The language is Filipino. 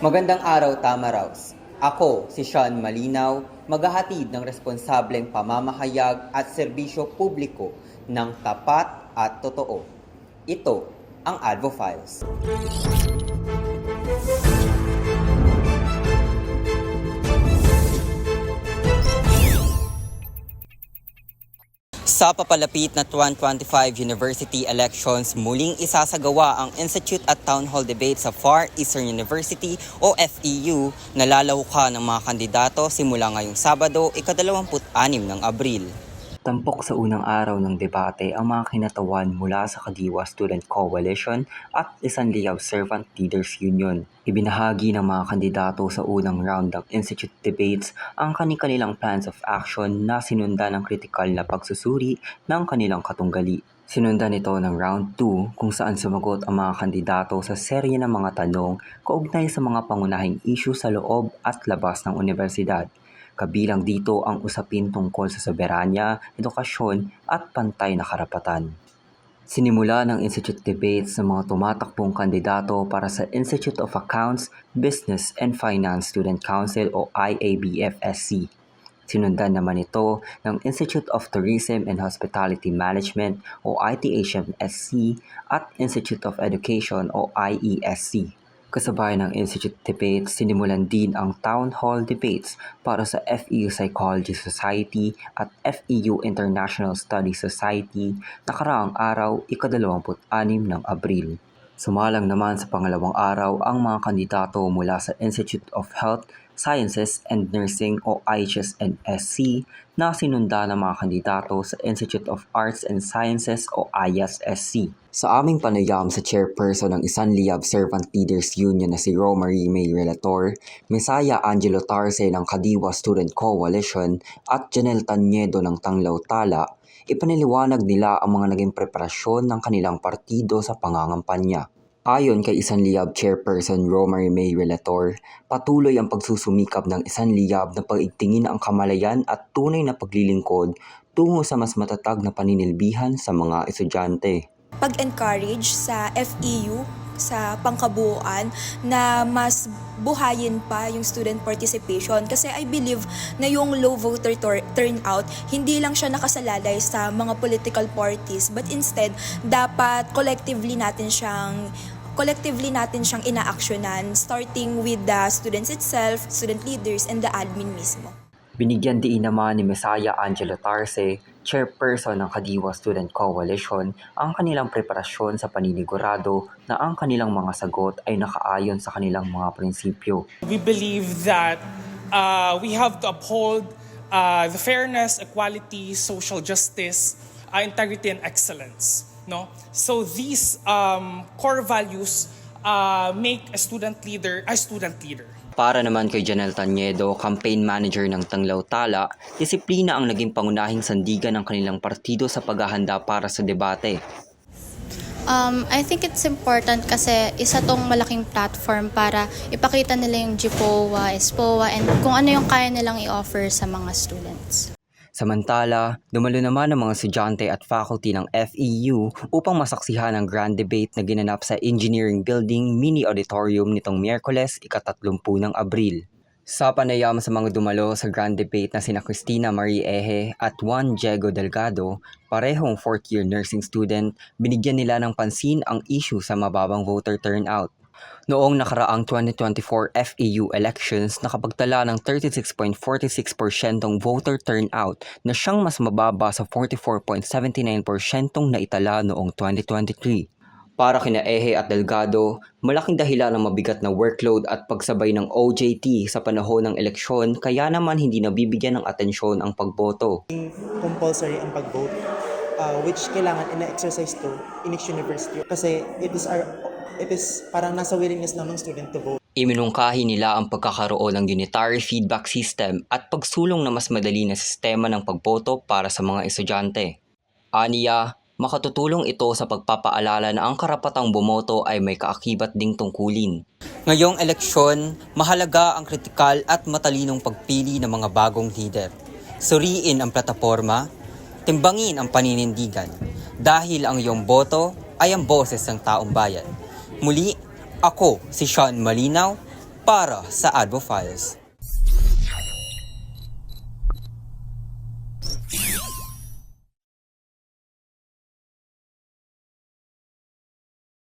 Magandang araw, Tamaraws. Ako, si Sean Malinaw, maghahatid ng responsableng pamamahayag at serbisyo publiko ng tapat at totoo. Ito ang Advo Files. Sa papalapit na 2025 university elections, muling isasagawa ang Institute at Town Hall Debate sa Far Eastern University o FEU na lalawukan ng mga kandidato simula ngayong Sabado, ika-26 ng Abril. Tampok sa unang araw ng debate ang mga kinatawan mula sa Kadiwa Student Coalition at Isanli Observant Leaders Union. Ibinahagi ng mga kandidato sa unang round ng Institute Debates ang kanilang plans of action na sinundan ng kritikal na pagsusuri ng kanilang katunggali. Sinundan ito ng round 2 kung saan sumagot ang mga kandidato sa serye ng mga tanong kaugnay sa mga pangunahing issue sa loob at labas ng universidad. Kabilang dito ang usapin tungkol sa soberanya, edukasyon at pantay na karapatan. Sinimula ng Institute Debates sa mga tumatakbong kandidato para sa Institute of Accounts, Business and Finance Student Council o IABF-SC. Sinundan naman ito ng Institute of Tourism and Hospitality Management o ITHM-SC at Institute of Education o IESC. Kasabay ng Institute Debates, sinimulan din ang Town Hall Debates para sa FEU Psychology Society at FEU International Studies Society nakaraang araw, ika-26 ng Abril. Sumalang naman sa pangalawang araw ang mga kandidato mula sa Institute of Health, Sciences and Nursing o IHS-NSC na sinunda ng mga kandidato sa Institute of Arts and Sciences o ISSC. Sa aming panayam sa chairperson ng Isanli Observant Leaders Union na si Romary May Relator, Misaya Angelo Tarse ng Kadiwa Student Coalition at Janelle Tanyedo ng Tanglaw Tala, ipaniliwanag nila ang mga naging preparasyon ng kanilang partido sa pangangampanya. Ayon kay Isan Liyab Chairperson Romary May Relator, patuloy ang pagsusumikap ng Isan Liyab na pagigtingin ang kamalayan at tunay na paglilingkod tungo sa mas matatag na paninilbihan sa mga estudyante. pag-encourage sa FEU sa pangkabuuan na mas buhayin pa yung student participation kasi I believe na yung low voter turnout hindi lang siya nakasalalay sa mga political parties but instead dapat collectively natin siyang collectively natin siyang inaaksyonan starting with the students itself, student leaders and the admin mismo. Binigyan diin naman ni Mesaya Angelo Tarse, chairperson ng Kadiwa Student Coalition, ang kanilang preparasyon sa paninigurado na ang kanilang mga sagot ay nakaayon sa kanilang mga prinsipyo. We believe that uh, we have to uphold uh, the fairness, equality, social justice, uh, integrity, and excellence. No, so these um, core values uh, make a student leader a student leader. Para naman kay Janelle Tanyedo, campaign manager ng Tanglaw Tala, disiplina ang naging pangunahing sandigan ng kanilang partido sa paghahanda para sa debate. Um, I think it's important kasi isa tong malaking platform para ipakita nila yung GPOA, SPOA, and kung ano yung kaya nilang i-offer sa mga students. Samantala, dumalo naman ang mga estudyante at faculty ng FEU upang masaksihan ang grand debate na ginanap sa Engineering Building Mini Auditorium nitong Miyerkules, ika-30 ng Abril. Sa panayam sa mga dumalo sa grand debate na sina Christina Marie Eje at Juan Diego Delgado, parehong fourth-year nursing student, binigyan nila ng pansin ang issue sa mababang voter turnout. Noong nakaraang 2024 FEU elections, nakapagtala ng 36.46% voter turnout na siyang mas mababa sa 44.79% naitala noong 2023. Para kina Ehe at Delgado, malaking dahilan ng mabigat na workload at pagsabay ng OJT sa panahon ng eleksyon kaya naman hindi nabibigyan ng atensyon ang pagboto. compulsory ang pag-vote uh, which kailangan ina-exercise to in university kasi it is our it is parang nasa willingness lang ng student to vote Iminungkahi nila ang pagkakaroon ng unitary feedback system at pagsulong na mas madali na sistema ng pagboto para sa mga estudyante. Aniya, makatutulong ito sa pagpapaalala na ang karapatang bumoto ay may kaakibat ding tungkulin. Ngayong eleksyon, mahalaga ang kritikal at matalinong pagpili ng mga bagong leader. Suriin ang plataforma, timbangin ang paninindigan, dahil ang iyong boto ay ang boses ng taong bayan. Muli, ako si Sean Malinaw Para sa Advo Files.